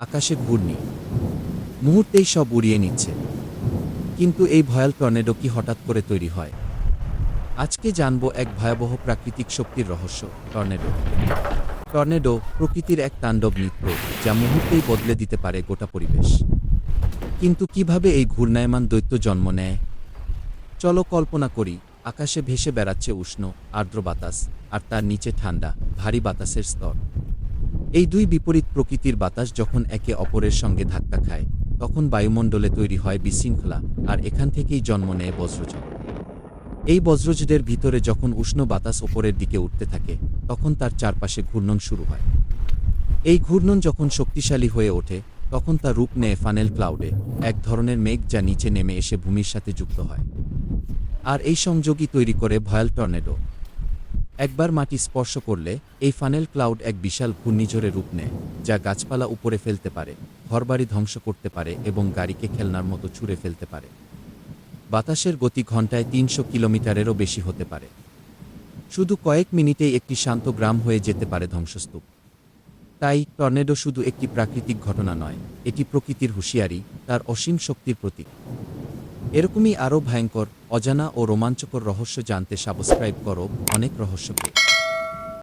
আকাশে ঘূর্ণি। মুহূর্তেই সব উড়িয়ে নিচ্ছে। কিন্তু এই ভয়াল টর্নেডো কি হঠাৎ করে তৈরি হয়? আজকে জানব এক ভয়াবহ প্রাকৃতিক শক্তির রহস্য, টর্নেডো। টর্নেডো প্রকৃতির এক তাণ্ডব নৃত্য যা মুহূর্তেই বদলে দিতে পারে গোটা পরিবেশ। কিন্তু কীভাবে এই ঘূর্ণায়মান দৈত্য জন্ম নেয়? চলো কল্পনা করি, আকাশে ভেসে বেড়াচ্ছে উষ্ণ, আর্দ্র বাতাস, আর তার নিচে ঠান্ডা, ভারী বাতাসের স্তর। এই দুই বিপরীত প্রকৃতির বাতাস যখন একে অপরের সঙ্গে ধাক্কা খায়, তখন বায়ুমণ্ডলে তৈরি হয় বিশৃঙ্খলা আর এখান থেকেই জন্ম নেয় বজ্রঝড় এই বজ্রজদের ভিতরে যখন উষ্ণ বাতাস ওপরের দিকে উঠতে থাকে, তখন তার চারপাশে ঘূর্ণন শুরু হয়। এই ঘূর্ণন যখন শক্তিশালী হয়ে ওঠে, তখন তা রূপ নেয় ফানেল ক্লাউডে, এক ধরনের মেঘ যা নিচে নেমে এসে ভূমির সাথে যুক্ত হয়। আর এই সংযোগই তৈরি করে ভয়াল টর্নেডো। একবার মাটি স্পর্শ করলে এই ফানেল ক্লাউড এক বিশাল ঘূর্ণিঝড়ে রূপ নেয়, যা গাছপালা উপরে ফেলতে পারে, ঘরবাড়ি ধ্বংস করতে পারে এবং গাড়িকে খেলনার মতো ছুঁড়ে ফেলতে পারে। বাতাসের গতি ঘন্টায় তিনশো কিলোমিটারেরও বেশি হতে পারে। শুধু কয়েক মিনিটেই একটি শান্ত গ্রাম হয়ে যেতে পারে ধ্বংসস্তূপ। তাই টর্নেডো শুধু একটি প্রাকৃতিক ঘটনা নয়, এটি প্রকৃতির হুঁশিয়ারি, তার অসীম শক্তির প্রতীক। এরকমই আরও ভয়ঙ্কর অজানা ও রোমাঞ্চকর রহস্য জানতে সাবস্ক্রাইব করো অনেক রহস্যকে